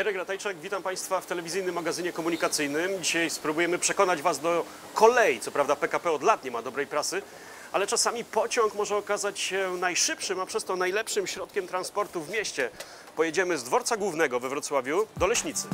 Kowalczyk, witam Państwa w telewizyjnym magazynie komunikacyjnym. Dzisiaj spróbujemy przekonać Was do kolei. Co prawda PKP od lat nie ma dobrej prasy, ale czasami pociąg może okazać się najszybszym, a przez to najlepszym środkiem transportu w mieście. Pojedziemy z dworca głównego we Wrocławiu do Leśnicy.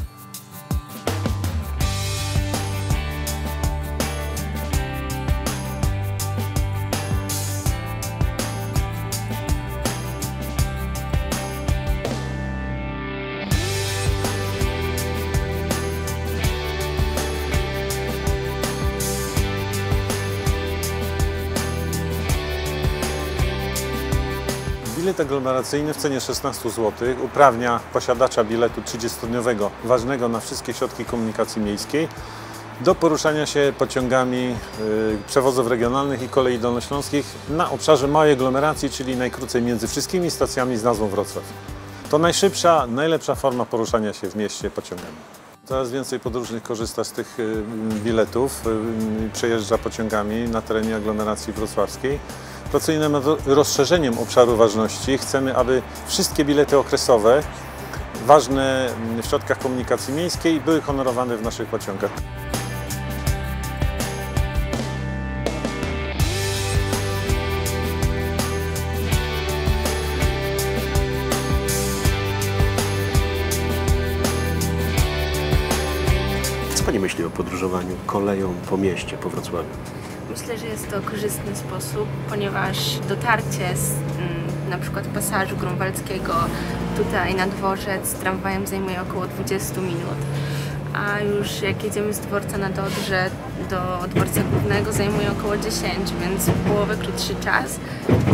Bilet aglomeracyjny w cenie 16 zł uprawnia posiadacza biletu 30-dniowego ważnego na wszystkie środki komunikacji miejskiej do poruszania się pociągami y, przewozów regionalnych i kolei dolnośląskich na obszarze małej aglomeracji, czyli najkrócej między wszystkimi stacjami z nazwą Wrocław. To najszybsza, najlepsza forma poruszania się w mieście pociągami. Coraz więcej podróżnych korzysta z tych y, biletów, y, przejeżdża pociągami na terenie aglomeracji wrocławskiej. Pracujemy nad rozszerzeniem obszaru ważności. Chcemy, aby wszystkie bilety okresowe ważne w środkach komunikacji miejskiej były honorowane w naszych pociągach. Co Pani myśli o podróżowaniu koleją po mieście, po Wrocławiu? Myślę, że jest to korzystny sposób, ponieważ dotarcie z mm, na przykład pasażu grunwaldzkiego tutaj na dworzec tramwajem zajmuje około 20 minut, a już jak jedziemy z dworca na Dodrze do dworca głównego zajmuje około 10, więc w połowę krótszy czas.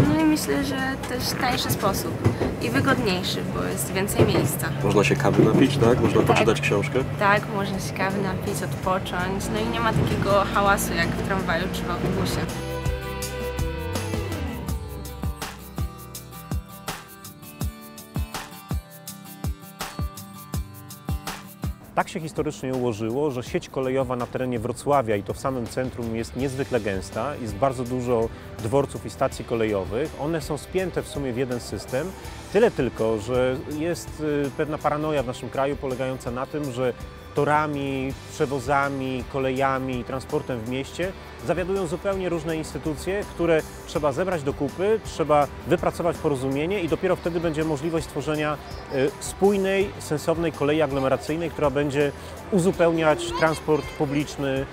No i myślę, że też tańszy sposób i wygodniejszy, bo jest więcej miejsca. Można się kawy napić, tak? Można Tak. poczytać książkę? Tak, można się kawy napić, odpocząć, no i nie ma takiego hałasu jak w tramwaju czy w autobusie. Tak się historycznie ułożyło, że sieć kolejowa na terenie Wrocławia i to w samym centrum jest niezwykle gęsta. Jest bardzo dużo dworców i stacji kolejowych. One są spięte w sumie w jeden system. Tyle tylko, że jest y, pewna paranoja w naszym kraju polegająca na tym, że torami, przewozami, kolejami, transportem w mieście zawiadują zupełnie różne instytucje, które trzeba zebrać do kupy, trzeba wypracować porozumienie i dopiero wtedy będzie możliwość stworzenia y, spójnej, sensownej kolei aglomeracyjnej, która będzie uzupełniać transport publiczny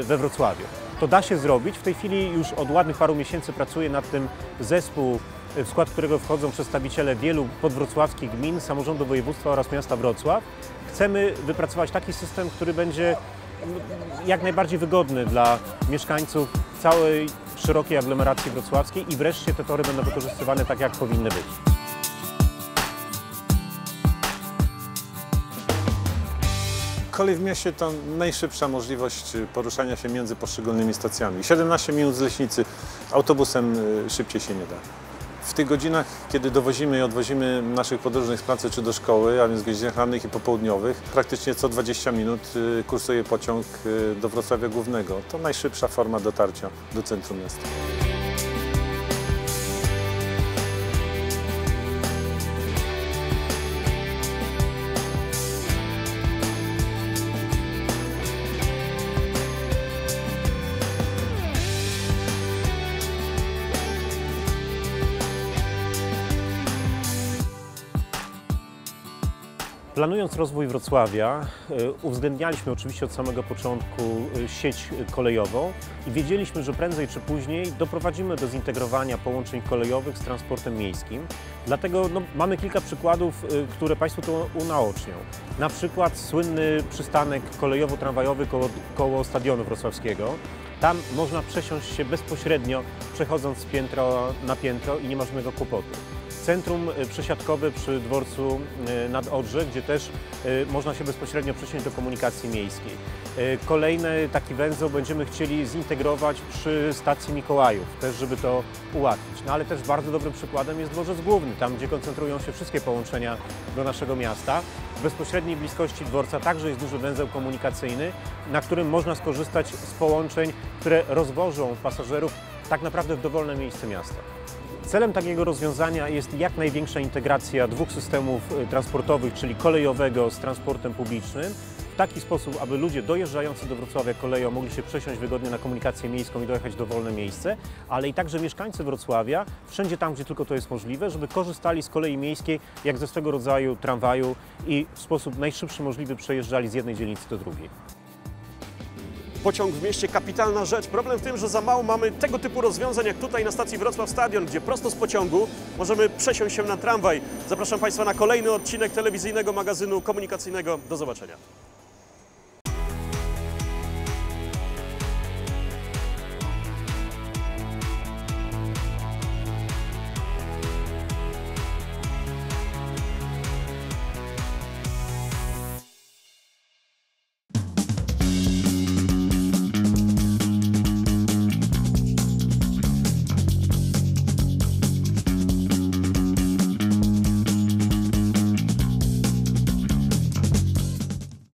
y, we Wrocławiu. To da się zrobić. W tej chwili już od ładnych paru miesięcy pracuje nad tym zespół, w skład którego wchodzą przedstawiciele wielu podwrocławskich gmin, samorządu województwa oraz miasta Wrocław. Chcemy wypracować taki system, który będzie mm, jak najbardziej wygodny dla mieszkańców całej szerokiej aglomeracji wrocławskiej i wreszcie te tory będą wykorzystywane tak, jak powinny być. Kolej w mieście to najszybsza możliwość poruszania się między poszczególnymi stacjami. 17 minut z Leśnicy, autobusem y, szybciej się nie da. W tych godzinach, kiedy dowozimy i odwozimy naszych podróżnych z pracy czy do szkoły, a więc w godzinach rannych i popołudniowych, praktycznie co 20 minut y, kursuje pociąg y, do Wrocławia Głównego. To najszybsza forma dotarcia do centrum miasta. Planując rozwój Wrocławia, y, uwzględnialiśmy oczywiście od samego początku y, sieć kolejową i wiedzieliśmy, że prędzej czy później doprowadzimy do zintegrowania połączeń kolejowych z transportem miejskim. Dlatego no, mamy kilka przykładów, które Państwu to unaocznią. Na przykład słynny przystanek kolejowo-tramwajowy koło, koło Stadionu Wrocławskiego. Tam można przesiąść się bezpośrednio, przechodząc z piętra na piętro i nie ma żadnego kłopotu. Centrum y, przesiadkowe przy dworcu y, nad Odrze, gdzie też y, można się bezpośrednio przesiąść do komunikacji miejskiej. Kolejny taki węzeł będziemy chcieli zintegrować przy stacji Mikołajów, też żeby to ułatwić. No ale też bardzo dobrym przykładem jest dworzec główny, tam gdzie koncentrują się wszystkie połączenia do naszego miasta. W bezpośredniej bliskości dworca także jest duży węzeł komunikacyjny, na którym można skorzystać z połączeń, które rozwożą pasażerów tak naprawdę w dowolne miejsce miasta. Celem takiego rozwiązania jest jak największa integracja dwóch systemów y, transportowych, czyli kolejowego z transportem publicznym, w taki sposób, aby ludzie dojeżdżający do Wrocławia koleją mogli się przesiąść wygodnie na komunikację miejską i dojechać w dowolne miejsce, ale i także mieszkańcy Wrocławia, wszędzie tam, gdzie tylko to jest możliwe, żeby korzystali z kolei miejskiej jak ze swego rodzaju tramwaju i w sposób najszybszy możliwy przejeżdżali z jednej dzielnicy do drugiej. Pociąg w mieście kapitalna rzecz. Problem w tym, że za mało mamy tego typu rozwiązań jak tutaj na stacji Wrocław Stadion, gdzie prosto z pociągu możemy przesiąść się na tramwaj. Zapraszam Państwa na kolejny odcinek telewizyjnego magazynu komunikacyjnego. Do zobaczenia.